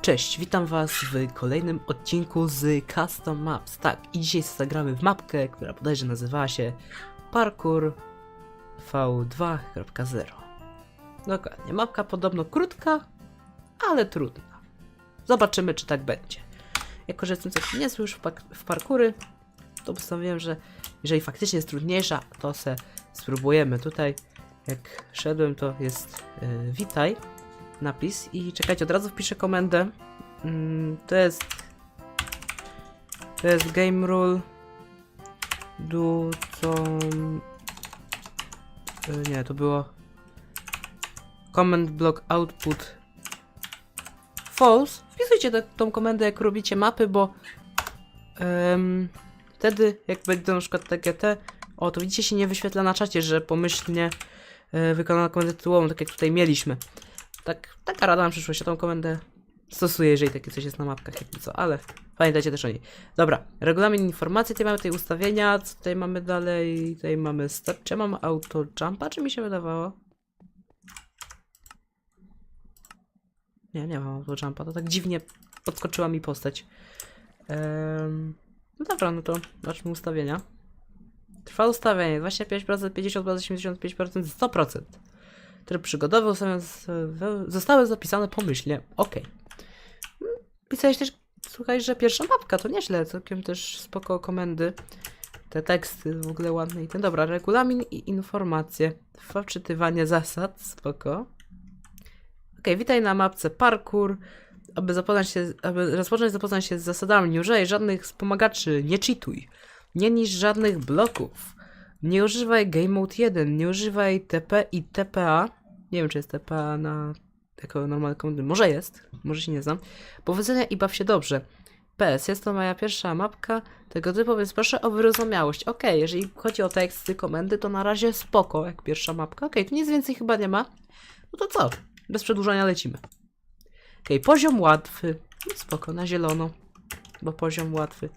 Cześć, witam was w kolejnym odcinku z Custom Maps. Tak, i dzisiaj zagramy w mapkę, która bodajże nazywała się Parkour V2.0. Dokładnie, mapka podobno krótka, ale trudna. Zobaczymy, czy tak będzie. Jako, że jestem całkiem niezły już w, w parkury, to postanowiłem, że jeżeli faktycznie jest trudniejsza, to se spróbujemy. Tutaj, jak szedłem, to jest yy, witaj napis i czekajcie, od razu wpiszę komendę. Mm, to jest to jest game rule do co y, nie, to było comment block output false. Wpisujcie tę- tą komendę jak robicie mapy, bo em, wtedy jak będą na przykład TGT, o to widzicie się nie wyświetla na czacie, że pomyślnie wykonana komendę tytułową, tak jak tutaj mieliśmy. Tak, taka rada na przyszłość, ja tą komendę stosuję, jeżeli takie coś jest na mapkach, jakby co, ale pamiętajcie też o niej. Dobra, regulamin informacji, tutaj mamy tutaj ustawienia, co tutaj mamy dalej, tutaj mamy start, czy ja mam auto jumpa, czy mi się wydawało? Nie, nie mam auto jumpa, to tak dziwnie podskoczyła mi postać. No dobra, no to zobaczmy ustawienia. Trwa ustawienie 25%, 50%, 75%, 100%. Tryb przygodowy we- zostały zapisane pomyślnie. Mm, Pisałeś też, słuchaj, że pierwsza mapka, to nieźle, całkiem też spoko komendy. Te teksty w ogóle ładne i ten. Dobra, regulamin i informacje. Trwa wczytywanie zasad, spoko. Okej, witaj na mapce parkour. Aby, zapoznać się, aby rozpocząć zapoznać się z zasadami, nie używaj żadnych wspomagaczy, nie cheatuj. Nie niż żadnych bloków. Nie używaj Game Mode 1, nie używaj TP i TPA. Nie wiem, czy jest TPA na jako normalne komendy. Może jest, może się nie znam. Powodzenia i baw się dobrze. PS, jest to moja pierwsza mapka tego typu, więc proszę o wyrozumiałość. Okej, jeżeli chodzi o teksty, komendy, to na razie spoko, jak pierwsza mapka. Okej, tu nic więcej chyba nie ma. No to co? Bez przedłużania lecimy. Okej, poziom łatwy. Spoko, na zielono. Bo poziom łatwy.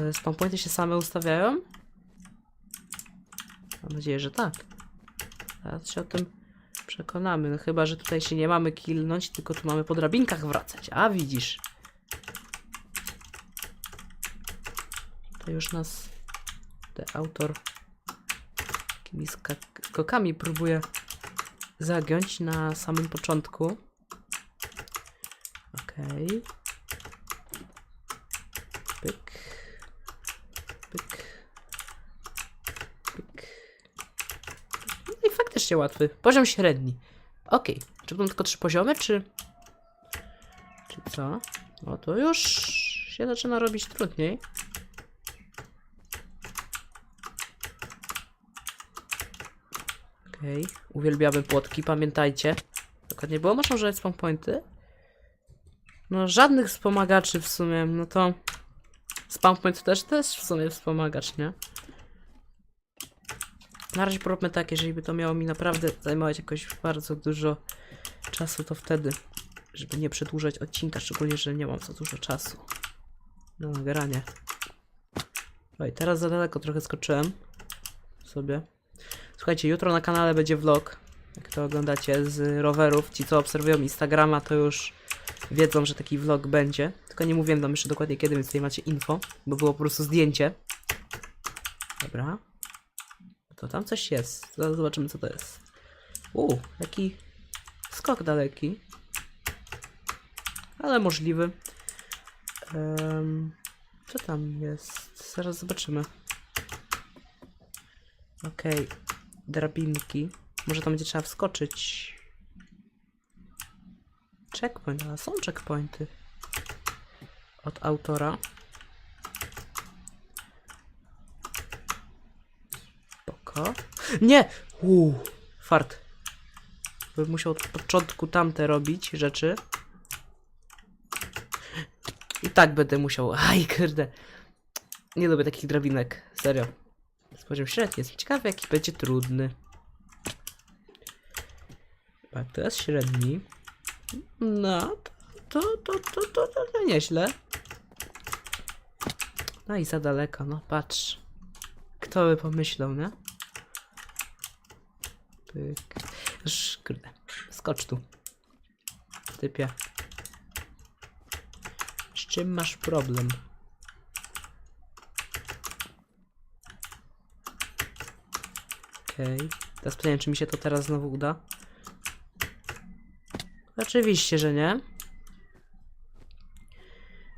E, Spawn pointy się same ustawiają? Mam nadzieję, że tak. Zaraz się o tym przekonamy. No chyba, że tutaj się nie mamy killnąć, tylko tu mamy po drabinkach wracać. A widzisz. To już nas ten autor takimi skak- skokami próbuje zagiąć na samym początku. Okej. Pyk. Pyk. Pyk. No i faktycznie łatwy. Poziom średni. Okej. Czy będą tylko trzy poziomy, czy... Czy co? No to już się zaczyna robić trudniej. Okej. Uwielbiamy płotki, pamiętajcie. Dokładnie było. Można używać spawn pointy. No żadnych wspomagaczy w sumie, no to... Spawn point też też w sumie wspomagacz, nie? Na razie poróbmy tak, jeżeli by to miało mi naprawdę zajmować jakoś bardzo dużo czasu, to wtedy, żeby nie przedłużać odcinka, szczególnie, że nie mam za dużo czasu na nagranie. Oj, teraz za daleko trochę skoczyłem sobie. Słuchajcie, jutro na kanale będzie vlog, jak to oglądacie, z rowerów. Ci, co obserwują Instagrama, to już wiedzą, że taki vlog będzie. Tylko nie mówiłem wam jeszcze dokładnie kiedy, więc tutaj macie info, bo było po prostu zdjęcie. Dobra. To tam coś jest. Zaraz zobaczymy, co to jest. U, jaki skok daleki. Ale możliwy. Em, co tam jest? Zaraz zobaczymy. Okej. Drabinki. Może tam będzie trzeba wskoczyć. Checkpoint, ale są checkpointy. Od autora. Spoko. Nie! Uuu, fart. Bym musiał od początku tamte robić rzeczy. I tak będę musiał. Aj, kurde. Nie lubię takich drabinek. Serio. Jest poziom średni. Jest ciekawy, jaki będzie trudny. Tak, to jest średni. No, to, to, to, to, to, to nieźle. No i za daleko, no patrz. Kto by pomyślał, nie? Pyk. Kurde. Skocz tu. Typie. Z czym masz problem? Okej. Teraz pytanie, czy mi się to teraz znowu uda? Oczywiście, że nie.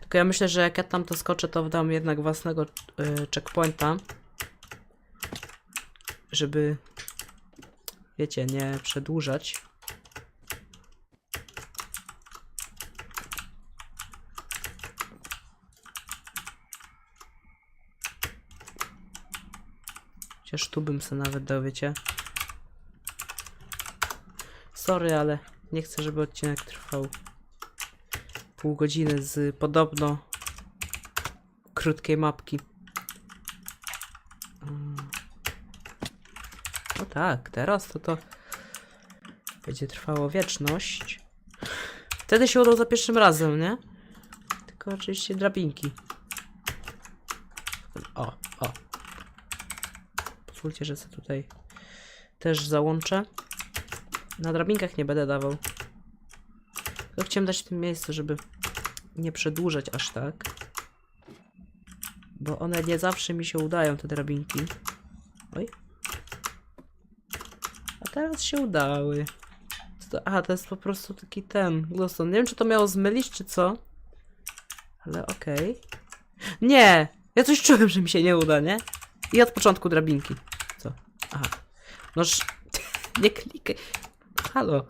Tylko ja myślę, że jak ja tam to skoczę, to wdam jednak własnego y, checkpointa. Żeby, wiecie, nie przedłużać. Chociaż tu bym sobie nawet dał, wiecie. Sorry, ale nie chcę, żeby odcinek trwał pół godziny z podobno krótkiej mapki. Mm. No tak, teraz to to będzie trwało wieczność. Wtedy się udało za pierwszym razem, nie? Tylko oczywiście drabinki. O, o. Pozwólcie, że sobie tutaj też załączę. Na drabinkach nie będę dawał. Tylko chciałem dać w tym miejscu, żeby nie przedłużać aż tak. Bo one nie zawsze mi się udają, te drabinki. Oj. Teraz się udały. Co to? Aha, to jest po prostu taki ten glowstone. Nie wiem, czy to miało zmylić, czy co. Ale okej. Nie! Ja coś czułem, że mi się nie uda, nie? I od początku drabinki. Co? Aha. Noż... nie klikaj. Halo.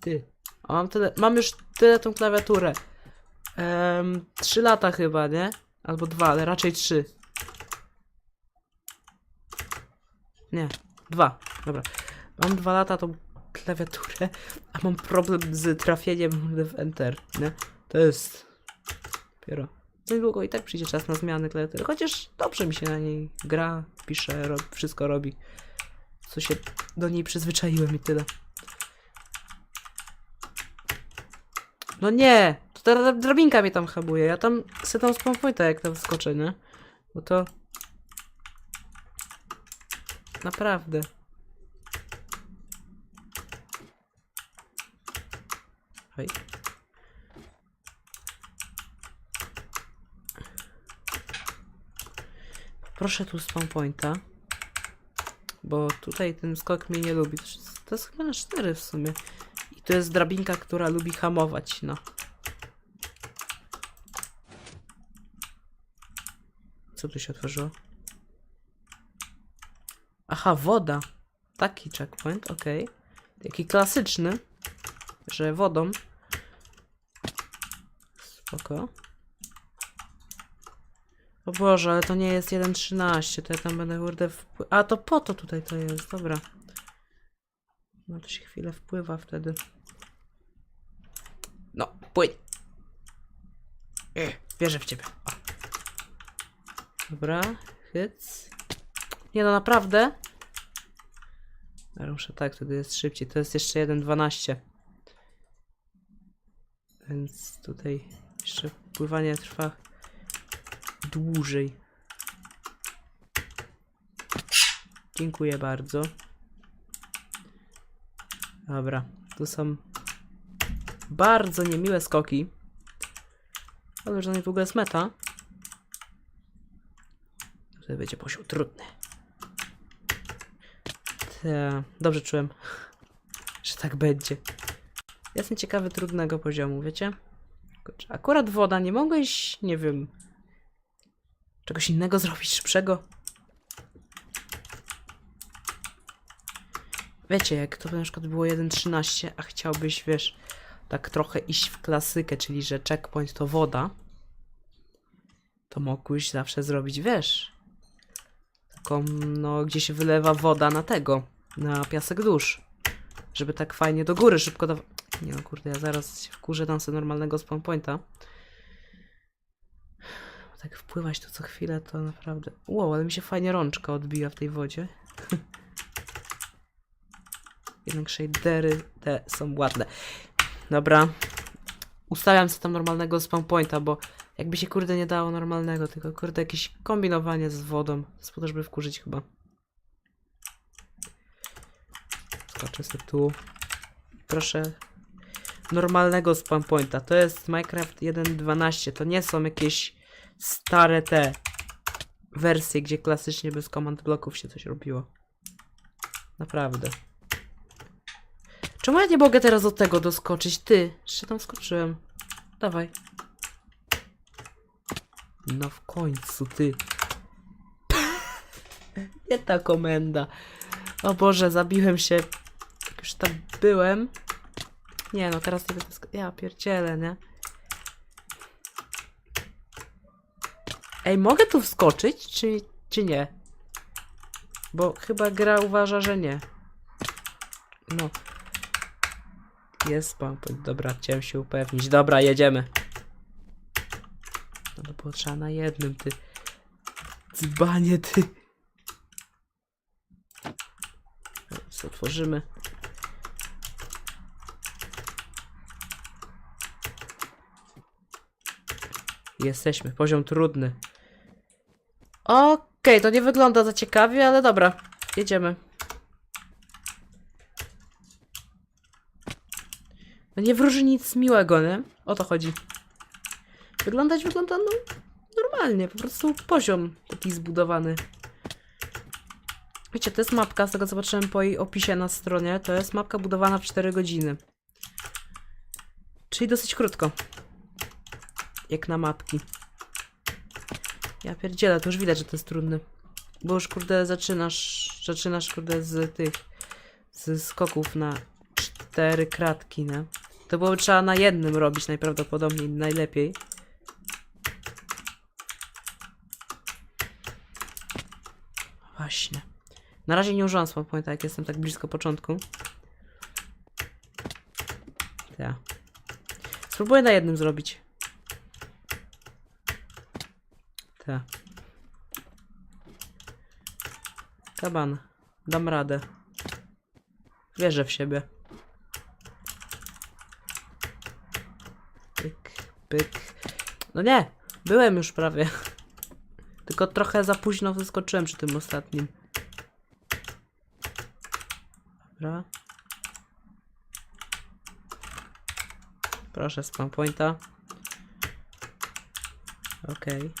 Ty. A mam tyle... Mam już tyle tą klawiaturę. Ehm, trzy lata chyba, nie? Albo dwa, ale raczej trzy. Nie, dwa. Dobra. Mam dwa lata tą klawiaturę, a mam problem z trafieniem w Enter, nie? To jest... Dopiero. Za niedługo i tak przyjdzie czas na zmianę klawiatury. Chociaż dobrze mi się na niej gra, pisze, rob, wszystko robi. Co się do niej przyzwyczaiłem i tyle. No nie! To ta dra- drabinka mnie tam habuje. Ja tam chcę tam spawn pointa jak tam wskoczę, nie? Bo to... Naprawdę. Hej. Proszę tu spawn pointa. Bo tutaj ten skok mnie nie lubi. To jest- To jest chyba na 4 w sumie. I to jest drabinka, która lubi hamować, no. Co tu się otworzyło? Aha, woda. Taki checkpoint, okej. Taki klasyczny, że wodą. Spoko. O Boże, ale to nie jest 1.13, to ja tam będę kurde wpły... A, to po to tutaj to jest, dobra. No to się chwilę wpływa wtedy. No, płyń. Ech, wierzę w ciebie. O. Dobra, hyc. Nie no, naprawdę? Ja tak, wtedy jest szybciej. To jest jeszcze 1.12. Więc tutaj jeszcze pływanie trwa dłużej. Dziękuję bardzo. Dobra, tu są bardzo niemiłe skoki. Ale że niedługo jest meta. Tutaj będzie poziom trudny. Te, dobrze czułem, że tak będzie. Jestem ciekawy trudnego poziomu, wiecie? Akurat woda, nie mogłeś, nie wiem, czegoś innego zrobić szybszego? Wiecie, jak to na przykład było 1.13, a chciałbyś, wiesz, tak trochę iść w klasykę, czyli że checkpoint to woda, to mógłbyś zawsze zrobić, wiesz, taką, no, gdzie się wylewa woda na tego, na piasek dusz, żeby tak fajnie do góry szybko dawa... Nie no, kurde, ja zaraz się wkurzę, dam sobie normalnego spawn pointa. Tak wpływać tu co chwilę, to naprawdę... Wow, ale mi się fajnie rączka odbija w tej wodzie. Jednak shadery te są ładne. Dobra. Ustawiam sobie tam normalnego spawn pointa, bo jakby się kurde nie dało normalnego, tylko kurde jakieś kombinowanie z wodą. To jest to, żeby wkurzyć chyba. Patrzę sobie tu. Proszę normalnego spam pointa. To jest Minecraft 1.12. To nie są jakieś stare te wersje, gdzie klasycznie bez command bloków się coś robiło. Naprawdę. Czemu ja nie mogę teraz do tego doskoczyć? Ty, jeszcze tam skoczyłem. Dawaj. No w końcu, ty. nie ta komenda. O Boże, zabiłem się. Jak już tam byłem. Nie no, teraz nie będę Ja pierdzielę, nie? Ej, mogę tu wskoczyć, czy, czy nie? Bo chyba gra uważa, że nie. No. Jest pan. Dobra, chciałem się upewnić. Dobra, jedziemy. No to było trzeba na jednym, ty. Dzbanie, ty. Otworzymy. Jesteśmy. Poziom trudny. Okej, to nie wygląda za ciekawie, ale dobra. Jedziemy. No nie wróży nic miłego, nie? O to chodzi. Wyglądać wygląda no, normalnie, po prostu poziom taki zbudowany. Wiecie, to jest mapka, z tego co zobaczyłem po jej opisie na stronie, to jest mapka budowana w 4 godziny. Czyli dosyć krótko. Jak na mapki. Ja pierdzielę, to już widać, że to jest trudne. Bo już kurde zaczynasz, zaczynasz kurde z tych, z skoków na cztery kratki, nie? To byłoby trzeba na jednym robić najprawdopodobniej najlepiej. Właśnie. Na razie nie użyłam spawpointa, jak jestem tak blisko początku. Ja. Spróbuję na jednym zrobić. Tak. Kaban. Dam radę. Wierzę w siebie. Pyk, pyk. No nie! Byłem już prawie. Tylko trochę za późno wyskoczyłem przy tym ostatnim. Dobra. Proszę, spam pointa. Okej.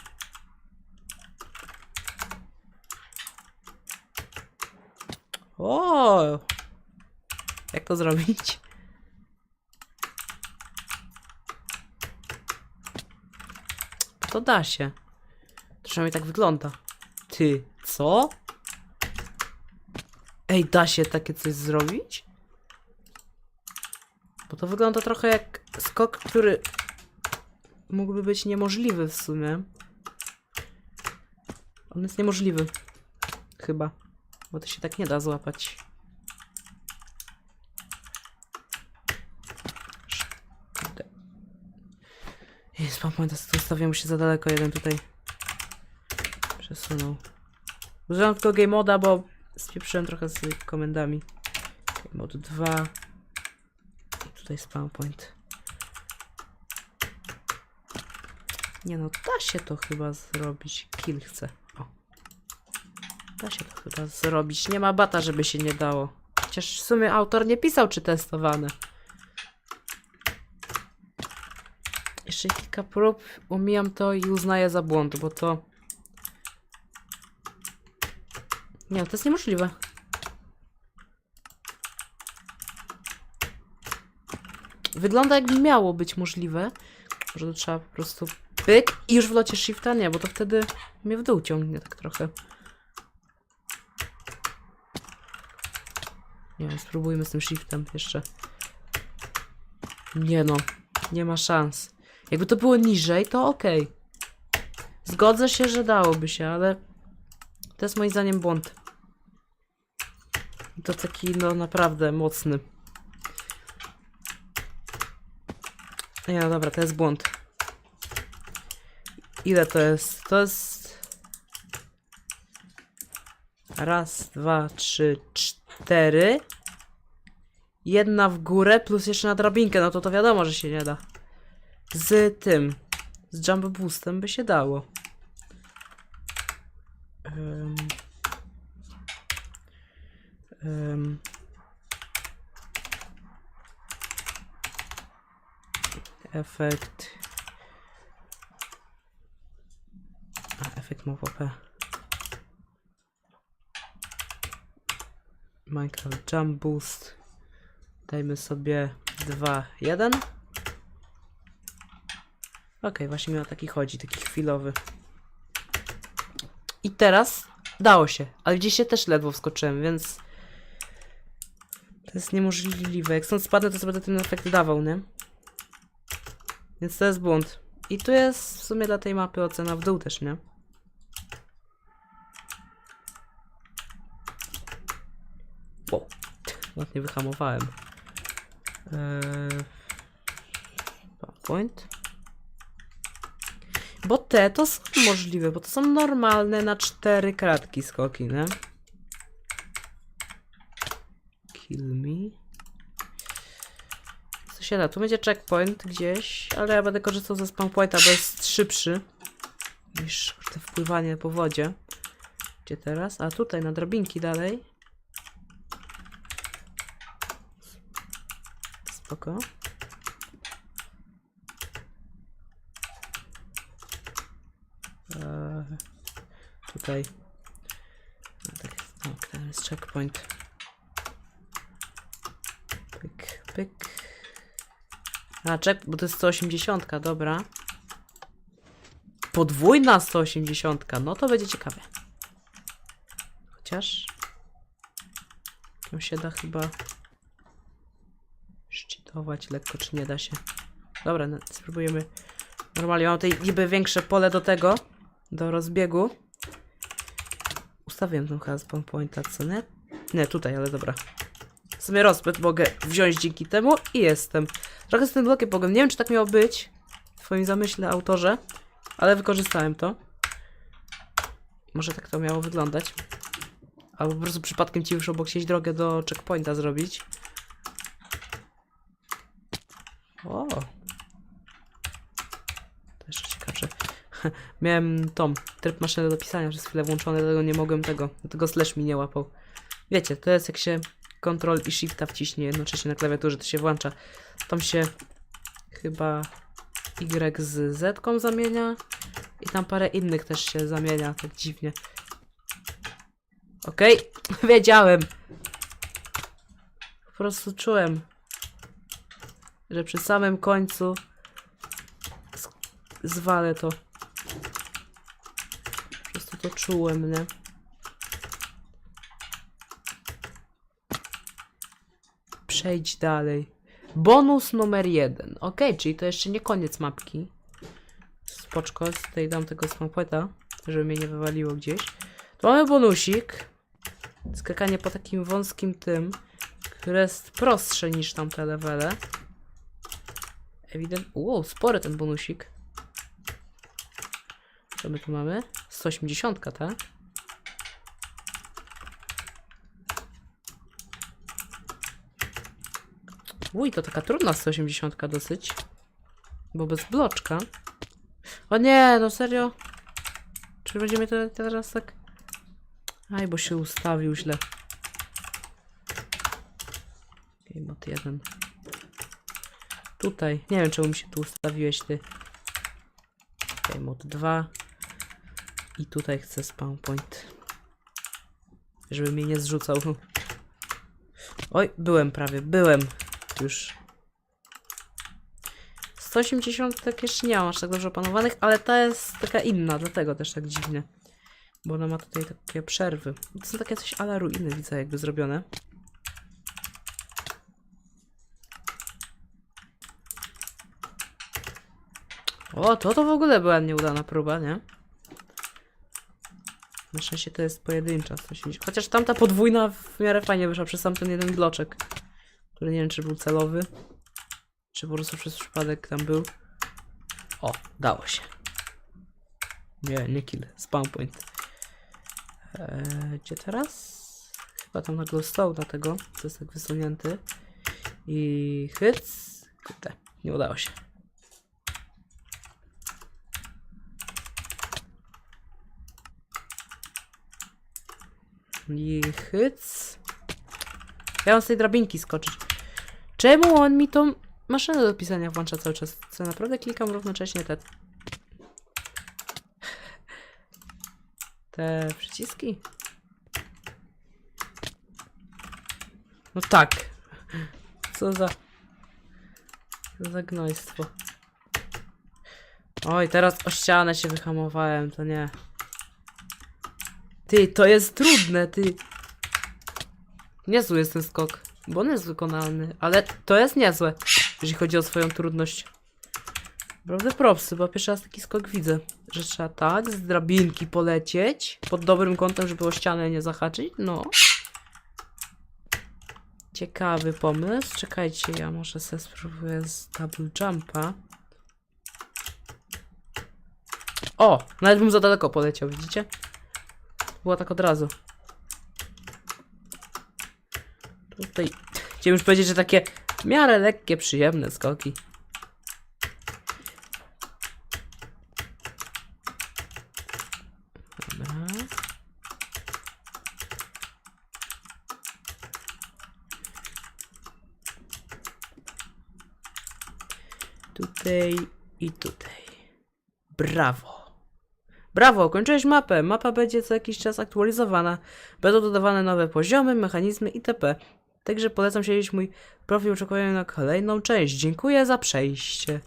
O! Jak to zrobić? To da się. Przynajmniej tak wygląda. Ty, co? Ej, da się takie coś zrobić? Bo to wygląda trochę jak skok, który mógłby być niemożliwy w sumie. On jest niemożliwy. Chyba. Bo to się tak nie da złapać. Kurde. Jest, pan pamięta, co ustawiłem się za daleko jeden tutaj. Przesunął. Użyłem tylko game moda, bo spieprzyłem trochę z komendami. Game mode 2. I tutaj spawn point. Nie no, da się to chyba zrobić. Kill chcę. O. Da się to chyba zrobić. Nie ma bata, żeby się nie dało. Chociaż w sumie autor nie pisał, czy testowane. Jeszcze kilka prób, omijam to i uznaję za błąd, bo to... Nie, to jest niemożliwe. Wygląda jakby miało być możliwe. Może to trzeba po prostu pyk i już w locie shifta nie, bo to wtedy mnie w dół ciągnie tak trochę. Nie wiem, spróbujmy z tym shiftem jeszcze. Nie no, nie ma szans. Jakby to było niżej, to okej. Zgodzę się, że dałoby się, ale to jest moim zdaniem błąd. To taki, no naprawdę mocny. Nie, no dobra, to jest błąd. Ile to jest? To jest... Raz, dwa, trzy, cztery. Jedna w górę plus jeszcze na drabinkę, no to to wiadomo, że się nie da. Z tym. Z jump boostem by się dało. Um. Um. Efekt. A, efekt ma WP. Minecraft Jump Boost. Dajmy sobie 2, 1. Okej, właśnie mi o taki chodzi, taki chwilowy. I teraz dało się, ale gdzieś się też ledwo wskoczyłem, więc to jest niemożliwe. Jak stąd spadnę, to sobie będę ten efekt dawał, nie? Więc to jest błąd. I tu jest w sumie dla tej mapy ocena w dół też, nie? Wow. Ładnie wyhamowałem. Eee... PowerPoint. Bo te to są możliwe, bo to są normalne na cztery kratki skoki, nie? Kill me. Co się da? Tu będzie checkpoint gdzieś, ale ja będę korzystał ze spawn pointa, bo jest szybszy niż to wpływanie po wodzie. Gdzie teraz? A tutaj na drabinki dalej. Spoko. Tutaj. A, tak, tak, ten jest checkpoint. Pyk, pyk. A, check, bo to jest 180, dobra. Podwójna 180, no to będzie ciekawe. Chociaż... Ją się da chyba... Szczytować lekko, czy nie da się? Dobra, no, spróbujemy. Normalnie mam tutaj niby większe pole do tego, do rozbiegu. Ustawiłem tą chyba pointa, co nie? Nie, tutaj, ale dobra. W sumie rozpęd mogę wziąć dzięki temu i jestem. Trochę z tym blokiem pogłem. Nie wiem, czy tak miało być w twoim zamyśle, autorze, ale wykorzystałem to. Może tak to miało wyglądać. Albo po prostu przypadkiem ci wyszło obok sieć drogę do checkpointa zrobić. O. To jeszcze ciekawsze. Miałem tą tryb maszyny do pisania przez chwilę włączony, dlatego nie mogłem tego, dlatego slash mi nie łapał. Wiecie, to jest jak się Ctrl i Shifta wciśnie jednocześnie na klawiaturze, to się włącza. Tam się chyba Y z Z zamienia i tam parę innych też się zamienia, tak dziwnie. Okej, wiedziałem. Po prostu czułem, że przy samym końcu zwalę to. To czułem, nie? Przejdź dalej. Bonus numer jeden. Ok, czyli to jeszcze nie koniec mapki. Spoczko, tutaj dam tego smampeta, żeby mnie nie wywaliło gdzieś. Tu mamy bonusik. Skakanie po takim wąskim tym, które jest prostsze niż tamte levele. Ewident... Wow, spory ten bonusik. Co my tu mamy? 180, tak? Uj, to taka trudna 180 dosyć. Bo bez bloczka. O nie, no serio? Czy będziemy to teraz tak... Aj, bo się ustawił źle. Okej, mod 1. Tutaj. Nie wiem, czemu mi się tu ustawiłeś, ty. Okej, mod 2. I tutaj chcę spawn point. Żeby mnie nie zrzucał. Oj, byłem prawie, byłem już. 180 tak jeszcze nie mam aż tak dobrze opanowanych, ale ta jest taka inna, dlatego też tak dziwnie. Bo ona ma tutaj takie przerwy. To są takie coś ala ruiny, widzę jakby zrobione. O, to to w ogóle była nieudana próba, nie? Na szczęście to jest pojedyncza 180. Chociaż tamta podwójna w miarę fajnie wyszła przez sam ten jeden bloczek. Który nie wiem, czy był celowy. Czy po prostu przez przypadek tam był. O, dało się. Nie, nie kill. Spawn point. Eee, gdzie teraz? Chyba tam na glowstone tego, co jest tak wysunięty. I hyc. Kurde, nie udało się. I hyc. Ja mam z tej drabinki skoczyć. Czemu on mi tą maszyna do pisania włącza cały czas. Co naprawdę klikam równocześnie te. Te przyciski? No tak. Co za. Co za gnojstwo. Oj, teraz o ścianę się wyhamowałem, to nie. Ty, to jest trudne, ty. Niezły jest ten skok, bo on jest wykonalny, ale to jest niezłe, jeżeli chodzi o swoją trudność. Naprawdę propsy, bo pierwszy raz taki skok widzę, że trzeba tak z drabinki polecieć, pod dobrym kątem, żeby o ścianę nie zahaczyć, no. Ciekawy pomysł, czekajcie, ja może sobie spróbuję z double jumpa. O, nawet bym za daleko poleciał, widzicie? Było tak od razu. Tutaj chciałem już powiedzieć, że takie w miarę lekkie, przyjemne skoki. Tutaj i tutaj. Brawo. Brawo, ukończyłeś mapę. Mapa będzie co jakiś czas aktualizowana. Będą dodawane nowe poziomy, mechanizmy itp. Także polecam śledzić mój profil, oczekuję na kolejną część. Dziękuję za przejście.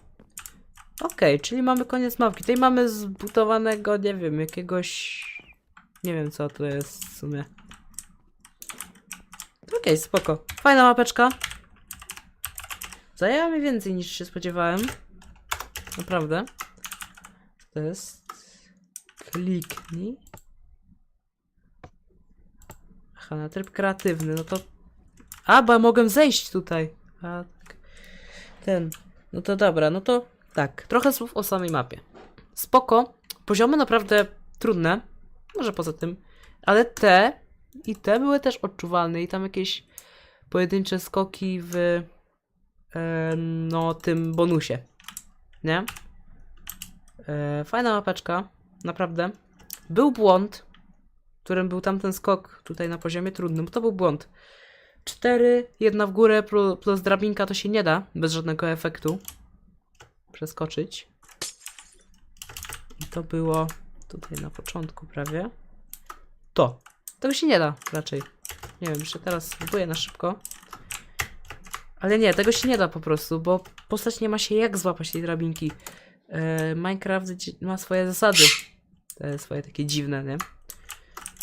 Okej, czyli mamy koniec mapki. Tutaj mamy zbudowanego, nie wiem, jakiegoś... Nie wiem co to jest w sumie. Okej, spoko. Fajna mapeczka. Zajęła mi więcej niż się spodziewałem. Naprawdę. To jest... Kliknij. Aha, na tryb kreatywny, no to... A, bo ja mogłem zejść tutaj. A, tak. Ten. No to dobra, no to tak. Trochę słów o samej mapie. Spoko. Poziomy naprawdę trudne. Może poza tym. Ale te i te były też odczuwalne i tam jakieś pojedyncze skoki w e, no tym bonusie. Nie? E, fajna mapeczka. Naprawdę. Był błąd, którym był tamten skok tutaj na poziomie trudnym. To był błąd. 4, jedna w górę plus, drabinka to się nie da bez żadnego efektu przeskoczyć. I to było tutaj na początku prawie. To. Tego się nie da raczej. Nie wiem, jeszcze teraz spróbuję na szybko. Ale nie, tego się nie da po prostu, bo postać nie ma się jak złapać tej drabinki. E, Minecraft ma swoje zasady. Te swoje takie dziwne, nie?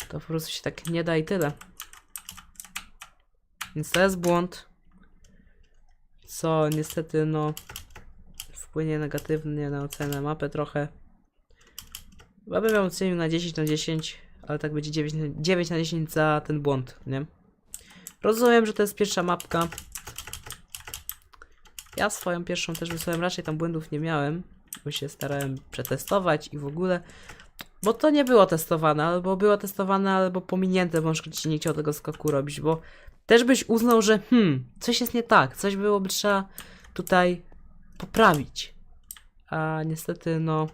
To po prostu się tak nie da i tyle. Więc to jest błąd. Co niestety, no, wpłynie negatywnie na ocenę mapy trochę. Chyba ją ocenił na 10 na 10, ale tak będzie 9 na, 9 na 10 za ten błąd, nie? Rozumiem, że to jest pierwsza mapka. Ja swoją pierwszą też wysłałem, raczej tam błędów nie miałem, bo się starałem przetestować i w ogóle. Bo to nie było testowane, albo było testowane, albo pominięte, bo ci nie chciał tego skoku robić, bo też byś uznał, że hmm, coś jest nie tak, coś byłoby trzeba tutaj poprawić. A niestety, no,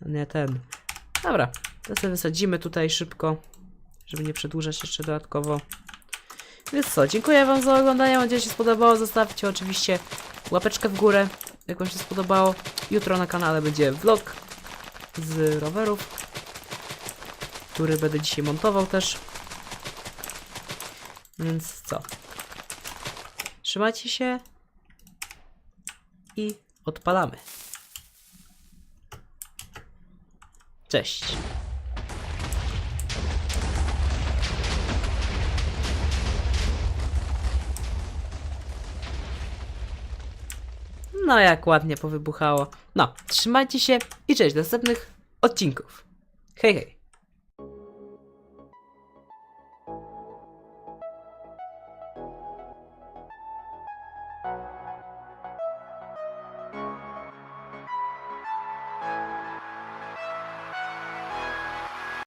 nie ten. Dobra, to sobie wysadzimy tutaj szybko, żeby nie przedłużać jeszcze dodatkowo. Więc co, dziękuję wam za oglądanie, mam nadzieję, że się spodobało. Zostawcie oczywiście łapeczkę w górę, jak wam się spodobało. Jutro na kanale będzie vlog z rowerów, który będę dzisiaj montował też. Więc co? Trzymajcie się i odpalamy. Cześć. No jak ładnie powybuchało. No, trzymajcie się i cześć do następnych odcinków. Hej hej.